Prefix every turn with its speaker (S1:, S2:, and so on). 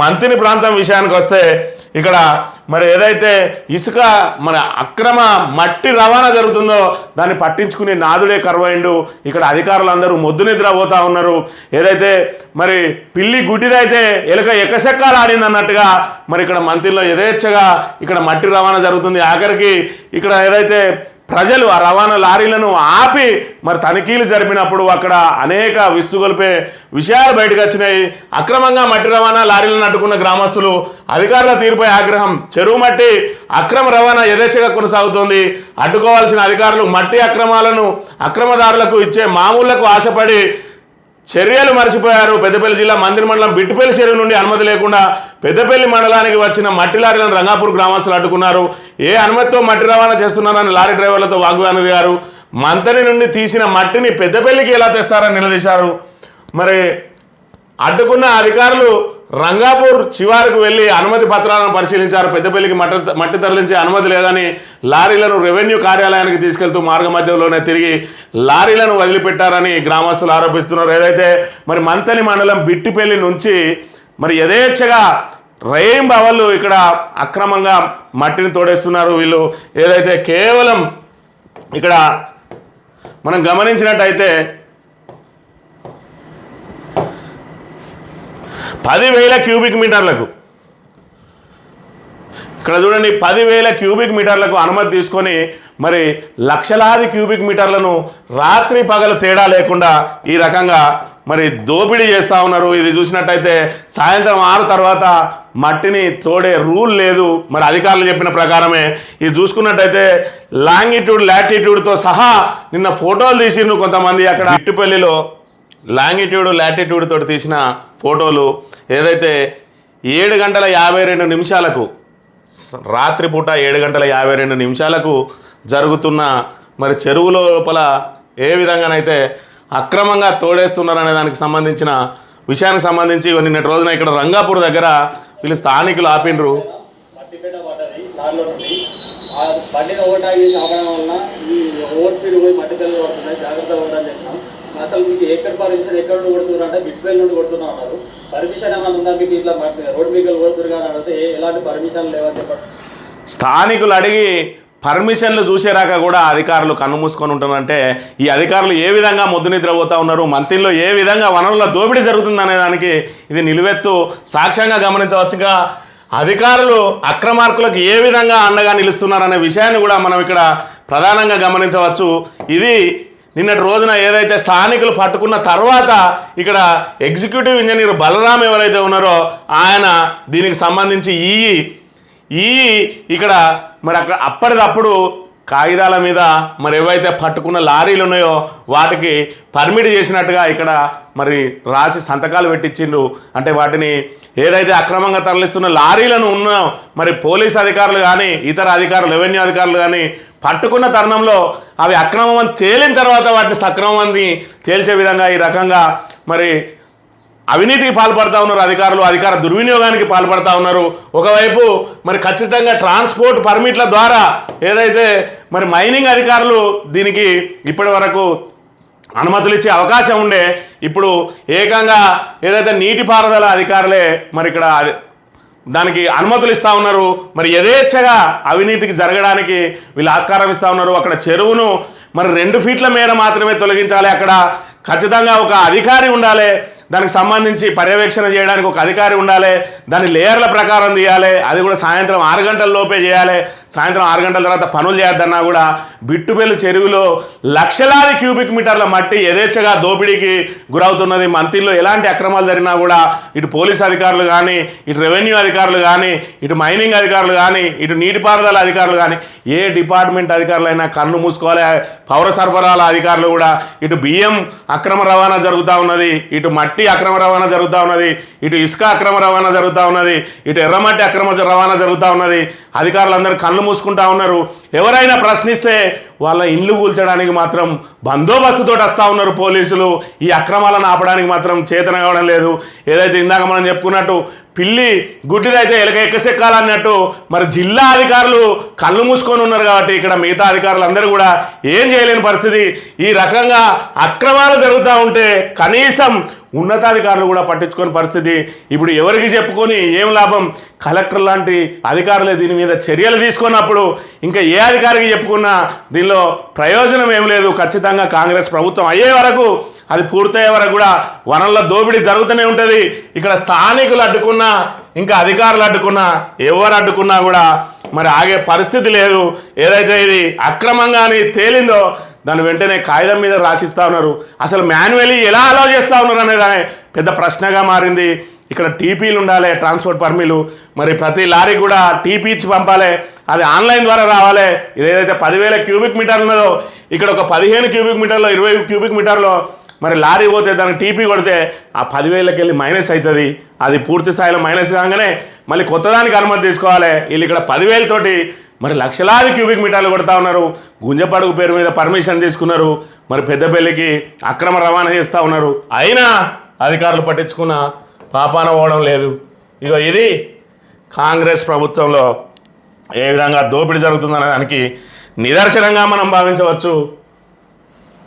S1: మంతిని ప్రాంతం విషయానికి వస్తే ఇక్కడ మరి ఏదైతే ఇసుక మన అక్రమ మట్టి రవాణా జరుగుతుందో దాన్ని పట్టించుకునే నాదుడే కరువైండు. ఇక్కడ అధికారులందరూ మొద్దు నిద్ర పోతా ఉన్నారు. ఏదైతే మరి పిల్లి గుడ్డిదైతే ఎలుక ఎకసెక్కాలు ఆడింది అన్నట్టుగా మరి ఇక్కడ మంత్రిలో యథేచ్ఛగా ఇక్కడ మట్టి రవాణా జరుగుతుంది. ఆఖరికి ఇక్కడ ఏదైతే ప్రజలు ఆ రవాణా లారీలను ఆపి మరి తనిఖీలు జరిపినప్పుడు అక్కడ అనేక విస్తుగొలిపే విషయాలు బయటకు వచ్చినాయి అక్రమంగా మట్టి రవాణా లారీలను అడ్డుకున్న గ్రామస్తులు అధికారుల తీరుపై ఆగ్రహం. చెరువు మట్టి అక్రమ రవాణా యథేచ్ఛగా కొనసాగుతోంది. అడ్డుకోవాల్సిన అధికారులు మట్టి అక్రమాలను అక్రమదారులకు ఇచ్చే మామూళ్ళకు ఆశపడి చర్యలు మర్చిపోయారు. పెద్దపల్లి జిల్లా మందిరి మండలం బిట్టుపల్లి చెరువు నుండి అనుమతి లేకుండా పెద్దపల్లి మండలానికి వచ్చిన మట్టి లారీలను రంగాపూర్ గ్రామస్తులు అడ్డుకున్నారు. ఏ అనుమతితో మట్టి రవాణా చేస్తున్నారని లారీ డ్రైవర్లతో వాగ్వాదం దిగారు. మంతని నుండి తీసిన మట్టిని పెద్దపల్లికి ఎలా తెస్తారని నిలదీశారు. మరి అడ్డుకున్న అధికారులు రంగాపూర్ చివారికి వెళ్ళి అనుమతి పత్రాలను పరిశీలించారు. పెద్దపల్లికి మట్టి మట్టి తరలించే అనుమతి లేదని లారీలను రెవెన్యూ కార్యాలయానికి తీసుకెళ్తూ మార్గ మధ్యంలోనే తిరిగి లారీలను వదిలిపెట్టారని గ్రామస్తులు ఆరోపిస్తున్నారు. ఏదైతే మరి మంతని మండలం బిట్టిపల్లి నుంచి మరి యథేచ్ఛగా రైం బవళ్ళు ఇక్కడ అక్రమంగా మట్టిని తోడేస్తున్నారు. వీళ్ళు ఏదైతే కేవలం ఇక్కడ మనం గమనించినట్టయితే పదివేల క్యూబిక్ మీటర్లకు. ఇక్కడ చూడండి పదివేల క్యూబిక్ మీటర్లకు అనుమతి తీసుకొని మరి లక్షలాది క్యూబిక్ మీటర్లను రాత్రి పగలు తేడా లేకుండా ఈ రకంగా మరి దోపిడీ చేస్తూ ఉన్నారు. ఇది చూసినట్టయితే సాయంత్రం ఆరు తర్వాత మట్టిని తోడే రూల్ లేదు. మరి అధికారులు చెప్పిన ప్రకారమే. ఇది చూసుకున్నట్టయితే లాంగిట్యూడ్ లాటిట్యూడ్తో సహా నిన్న ఫోటోలు తీసిండ్రు కొంతమంది అక్కడ. ఇట్టుపల్లిలో లాంగిట్యూడ్ లాటిట్యూడ్ తోటి తీసిన ఫోటోలు ఏదైతే ఏడు గంటల యాభై రెండు నిమిషాలకు రాత్రిపూట ఏడు గంటల యాభై రెండు నిమిషాలకు జరుగుతున్న మరి చెరువు లోపల ఏ విధంగానైతే అక్రమంగా తోడేస్తున్నారనే దానికి సంబంధించిన విషయానికి సంబంధించి నిన్నటి రోజున ఇక్కడ రంగాపూర్ దగ్గర వీళ్ళు స్థానికులు ఆపిండ్రు.
S2: బండిని చేసి ఆపడం వలన ఈ ఓవర్ స్పీడ్ పోయి మట్టి పిల్లలు పడుతున్నాయి జాగ్రత్తగా ఉండాలని చెప్పినాం అసలు మీకు ఎక్కడ పర్మిషన్ ఎక్కడ నుండి కొడుతున్నారు అంటే బిట్వేల్ నుండి కొడుతున్నా అన్నారు. పర్మిషన్ ఏమైనా ఉందా మీకు ఇట్లా రోడ్ మీకు కొడుతున్నారు కానీ అడిగితే ఎలాంటి పర్మిషన్ లేవని చెప్పండి.
S1: స్థానికులు అడిగి పర్మిషన్లు చూసేరాక కూడా అధికారులు కన్నుమూసుకొని ఉంటున్నారంటే ఈ అధికారులు ఏ విధంగా మొద్దు నిద్రపోతా ఉన్నారు మంత్రిలో ఏ విధంగా వనరుల దోపిడీ జరుగుతుందనే దానికి ఇది నిలువెత్తు సాక్ష్యంగా గమనించవచ్చుగా. అధికారులు అక్రమార్కులకు ఏ విధంగా అండగా నిలుస్తున్నారనే విషయాన్ని కూడా మనం ఇక్కడ ప్రధానంగా గమనించవచ్చు. ఇది నిన్నటి రోజున ఏదైతే స్థానికులు పట్టుకున్న తర్వాత ఇక్కడ ఎగ్జిక్యూటివ్ ఇంజనీర్ బలరాం ఎవరైతే ఉన్నారో ఆయన దీనికి సంబంధించి ఈ ఈ ఇక్కడ మరి అక్కడ అప్పటికప్పుడు కాగితాల మీద మరి ఏవైతే పట్టుకున్న లారీలు ఉన్నాయో వాటికి పర్మిట్ చేసినట్టుగా ఇక్కడ మరి రాసి సంతకాలు పెట్టించిండ్రు. అంటే వాటిని ఏదైతే అక్రమంగా తరలిస్తున్న లారీలను ఉన్న మరి పోలీస్ అధికారులు కానీ ఇతర అధికారులు రెవెన్యూ అధికారులు కానీ పట్టుకున్న తరుణంలో అవి అక్రమం అని తేలిన తర్వాత వాటిని సక్రమం అని తేల్చే విధంగా ఈ రకంగా మరి అవినీతికి పాల్పడతా ఉన్నారు అధికారులు అధికార దుర్వినియోగానికి పాల్పడతా ఉన్నారు. ఒకవైపు మరి ఖచ్చితంగా ట్రాన్స్పోర్ట్ పర్మిట్ల ద్వారా ఏదైతే మరి మైనింగ్ అధికారులు దీనికి ఇప్పటి వరకు అనుమతులు ఇచ్చే అవకాశం ఉండే ఇప్పుడు ఏకంగా ఏదైతే నీటిపారుదల అధికారులే మరి ఇక్కడ దానికి అనుమతులు ఇస్తూ ఉన్నారు. మరి యథేచ్ఛగా అవినీతికి జరగడానికి వీళ్ళు ఆస్కారం ఇస్తా ఉన్నారు. అక్కడ చెరువును మరి రెండు ఫీట్ల మేర మాత్రమే తొలగించాలి. అక్కడ ఖచ్చితంగా ఒక అధికారి ఉండాలి. దానికి సంబంధించి పర్యవేక్షణ చేయడానికి ఒక అధికారి ఉండాలి దాని లేయర్ల ప్రకారం తీయాలి అది కూడా సాయంత్రం ఆరు గంటల లోపే చేయాలి. సాయంత్రం ఆరు గంటల తర్వాత పనులు చేయొద్దన్నా కూడా బిట్టుబెల్లు చెరువులో లక్షలాది క్యూబిక్ మీటర్ల మట్టి యథేచ్ఛగా దోపిడీకి గురవుతున్నది మంత్రిలో ఎలాంటి అక్రమాలు జరిగినా కూడా ఇటు పోలీస్ అధికారులు కానీ ఇటు రెవెన్యూ అధికారులు కానీ ఇటు మైనింగ్ అధికారులు కానీ ఇటు నీటిపారుదల అధికారులు కానీ ఏ డిపార్ట్మెంట్ అధికారులైనా కన్ను మూసుకోవాలి. పౌర సరఫరాల అధికారులు కూడా ఇటు బియ్యం అక్రమ రవాణా జరుగుతూ ఉన్నది ఇటు మట్టి అక్రమ రవాణా జరుగుతూ ఉన్నది ఇటు ఇసుక అక్రమ రవాణా జరుగుతూ ఉన్నది ఇటు ఎర్రమట్టి అక్రమ రవాణా జరుగుతూ ఉన్నది. అధికారులందరూ కళ్ళు మూసుకుంటా ఉన్నారు. ఎవరైనా ప్రశ్నిస్తే వాళ్ళ ఇల్లు కూల్చడానికి మాత్రం బందోబస్తుతో వస్తూ ఉన్నారు పోలీసులు. ఈ అక్రమాలను ఆపడానికి మాత్రం చేతన కావడం లేదు. ఏదైతే ఇందాక మనం చెప్పుకున్నట్టు పిల్లి గుడ్డిదైతే ఎలక ఎక్కసెక్కాలన్నట్టు మరి జిల్లా అధికారులు కళ్ళు మూసుకొని ఉన్నారు కాబట్టి ఇక్కడ మిగతా అధికారులు అందరూ కూడా ఏం చేయలేని పరిస్థితి. ఈ రకంగా అక్రమాలు జరుగుతూ ఉంటే కనీసం ఉన్నతాధికారులు కూడా పట్టించుకొని పరిస్థితి. ఇప్పుడు ఎవరికి చెప్పుకొని ఏం లాభం? కలెక్టర్ లాంటి అధికారులే దీని మీద చర్యలు తీసుకున్నప్పుడు ఇంకా ఏ అధికారికి చెప్పుకున్నా దీనిలో ప్రయోజనం ఏం లేదు. ఖచ్చితంగా కాంగ్రెస్ ప్రభుత్వం అయ్యే వరకు అది పూర్తయ్యే వరకు కూడా వనరుల దోపిడీ జరుగుతూనే ఉంటుంది. ఇక్కడ స్థానికులు అడ్డుకున్నా ఇంకా అధికారులు అడ్డుకున్నా ఎవరు అడ్డుకున్నా కూడా మరి ఆగే పరిస్థితి లేదు. ఏదైతే ఇది అక్రమంగా అని తేలిందో దాని వెంటనే కాగితం మీద రాసిస్తా ఉన్నారు. అసలు మాన్యువల్లీ ఎలా అలో చేస్తూ ఉన్నారు అనేది పెద్ద ప్రశ్నగా మారింది. ఇక్కడ టీపీలు ఉండాలి ట్రాన్స్పోర్ట్ పర్మిలు. మరి ప్రతి లారీ కూడా టీపీ ఇచ్చి పంపాలి. అది ఆన్లైన్ ద్వారా రావాలి. ఇదేదైతే పదివేల క్యూబిక్ మీటర్లు ఉన్నదో ఇక్కడ ఒక పదిహేను క్యూబిక్ మీటర్లో ఇరవై క్యూబిక్ మీటర్లో మరి లారీ పోతే దానికి టీపీ కొడితే ఆ పదివేలకి వెళ్ళి మైనస్ అవుతుంది అది పూర్తి స్థాయిలో మైనస్ కాగానే మళ్ళీ కొత్తదానికి అనుమతి తీసుకోవాలి. వీళ్ళు ఇక్కడ పదివేలతోటి మరి లక్షలాది క్యూబిక్ మీటర్లు కొడతా ఉన్నారు. గుంజపడుగు పేరు మీద పర్మిషన్ తీసుకున్నారు. మరి పెద్దపల్లికి అక్రమ రవాణా చేస్తూ ఉన్నారు. అయినా అధికారులు పట్టించుకున్న పాపాన పోవడం లేదు. ఇక ఇది కాంగ్రెస్ ప్రభుత్వంలో ఏ విధంగా దోపిడీ జరుగుతుందనే దానికి నిదర్శనంగా మనం భావించవచ్చు.